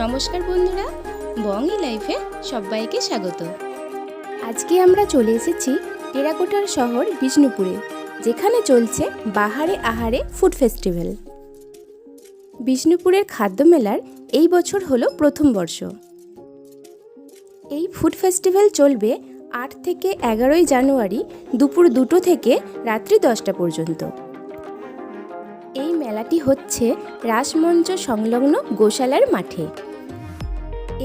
নমস্কার বন্ধুরা বঙ্গি লাইফে সবাইকে স্বাগত। আজকে আমরা চলে এসেছি টেরাকোটার শহর বিষ্ণুপুরে, যেখানে চলছে বাহারে আহারে ফুড ফেস্টিভ্যাল। বিষ্ণুপুরের খাদ্য মেলার এই বছর হলো প্রথম বর্ষ। এই ফুড ফেস্টিভ্যাল চলবে আট থেকে এগারোই জানুয়ারি দুপুর দুটো থেকে রাত্রি দশটা পর্যন্ত। এই মেলাটি হচ্ছে রাসমঞ্চ সংলগ্ন গোশালার মাঠে।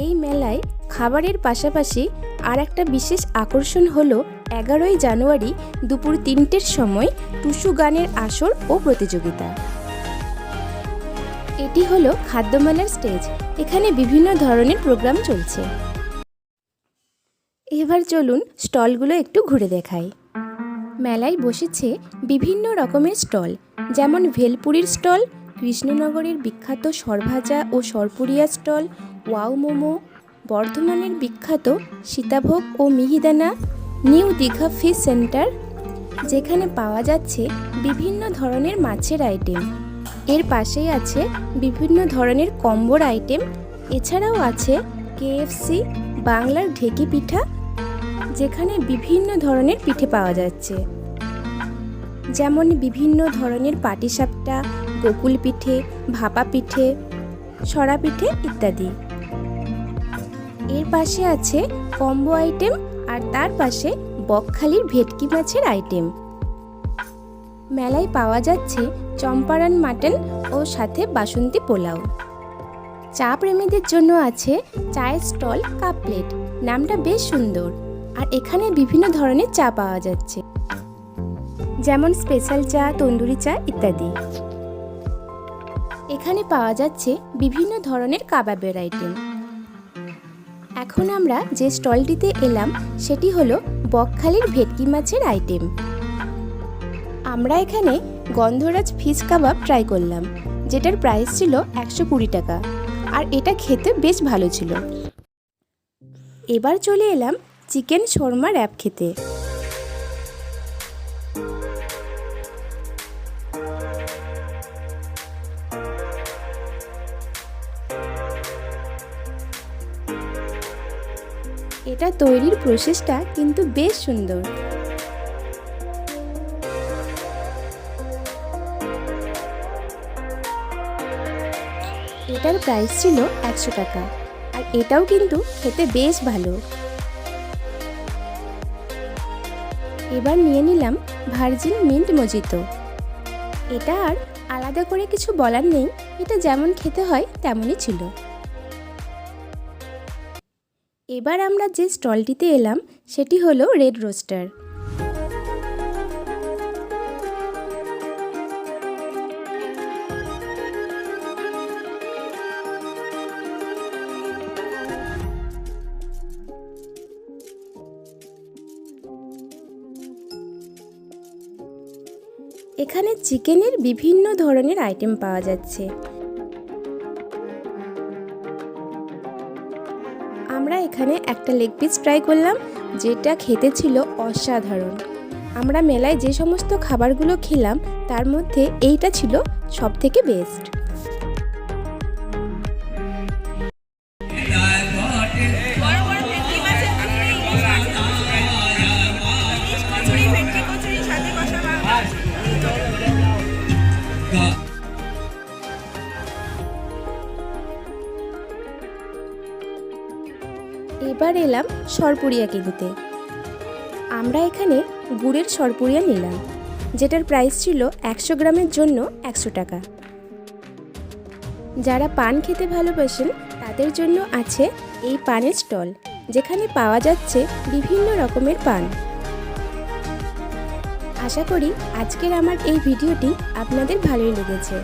এই মেলায় খাবারের পাশাপাশি আর একটা বিশেষ আকর্ষণ হল এগারোই জানুয়ারি দুপুর তিনটের সময় টুসু গানের আসর ও প্রতিযোগিতা। এটি হলো খাদ্যমেলার স্টেজ। এখানে বিভিন্ন ধরনের প্রোগ্রাম চলছে। এবার চলুন স্টলগুলো একটু ঘুরে দেখাই। মেলায় বসেছে বিভিন্ন রকমের স্টল, যেমন ভেলপুরির স্টল, কৃষ্ণনগরের বিখ্যাত সরভাজা ও সরপুরিয়া স্টল, ওয়াও মোমো, বর্ধমানের বিখ্যাত সীতাভোগ ও মিহিদানা, নিউ দীঘা ফিশ সেন্টার, যেখানে পাওয়া যাচ্ছে বিভিন্ন ধরনের মাছের আইটেম। এর পাশেই আছে বিভিন্ন ধরনের কম্বোর আইটেম, এছাড়াও আছে কেএফসি বাংলার ঢেকি পিঠা, যেখানে বিভিন্ন ধরনের পিঠে পাওয়া যাচ্ছে। যেমন বিভিন্ন ধরনের পাটিসাপটা গোকুল পিঠে ভাপা পিঠে সরা পিঠে ইত্যাদি। এর পাশে আছে কম্বো আইটেম আর তার পাশে বকখালির ভেটকি মাছের আইটেম। মেলায় পাওয়া যাচ্ছে চম্পারান মাটন ও সাথে বাসন্তী পোলাও। চা প্রেমীদের জন্য আছে চায়ের স্টল কাপ প্লেট। নামটা বেশ সুন্দর। আর এখানে বিভিন্ন ধরনের চা পাওয়া যাচ্ছে। যেমন স্পেশাল চা, তন্দুরি চা ইত্যাদি। এখানে পাওয়া যাচ্ছে বিভিন্ন ধরনের কাবাবের আইটেম এখন আমরা যে স্টলটিতে এলাম, সেটি হলো বকখালির ভেটকি মাছের আইটেম আমরা এখানে গন্ধরাজ ফিশ কাবাব ট্রাই করলাম, যেটার প্রাইস ছিল একশো কুড়ি টাকা, আর এটা খেতে বেশ ভালো ছিল। এবার চলে এলাম চিকেন শর্মা র্যাপ খেতে। এটা তৈরির প্রসেসটা কিন্তু বেশ সুন্দর। এটার প্রাইস ছিল একশো টাকা, আর এটাও কিন্তু খেতে বেশ ভালো। এবার নিয়ে নিলাম ভার্জিন মিন্ট মজিতো। এটা আর আলাদা করে কিছু বলার নেই, এটা যেমন খেতে হয় তেমনই ছিল। এবার আমরা যে স্টলটিতে এলাম, সেটি হলো রেড রোস্টার এখানে চিকেনের বিভিন্ন ধরনের আইটেম পাওয়া যাচ্ছে। আমরা এখানে একটা লেগ পিস ফ্রাই করলাম, যেটা খেতে ছিল অসাধারণ। আমরা মেলায় যে সমস্ত খাবারগুলো খেলাম, তার মধ্যে এইটা ছিল সবথেকে বেস্ট। এবার এলাম সরপুরিয়া কিনতে আমরা এখানে গুড়ের সরপুরিয়া নিলাম, যেটার প্রাইস ছিল একশো গ্রামের জন্য একশো টাকা। যারা পান খেতে ভালোবাসেন, তাদের জন্য আছে এই পানের স্টল, যেখানে পাওয়া যাচ্ছে বিভিন্ন রকমের পান। আশা করি আজকের আমার এই ভিডিওটি আপনাদের ভালোই লেগেছে।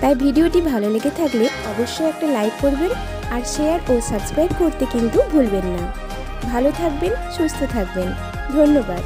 তাই ভিডিওটি ভালো লেগে থাকলে অবশ্যই একটা লাইক করবেন আর শেয়ার ও সাবস্ক্রাইব করতে কিন্তু ভুলবেন না। ভালো থাকবেন, সুস্থ থাকবেন। ধন্যবাদ।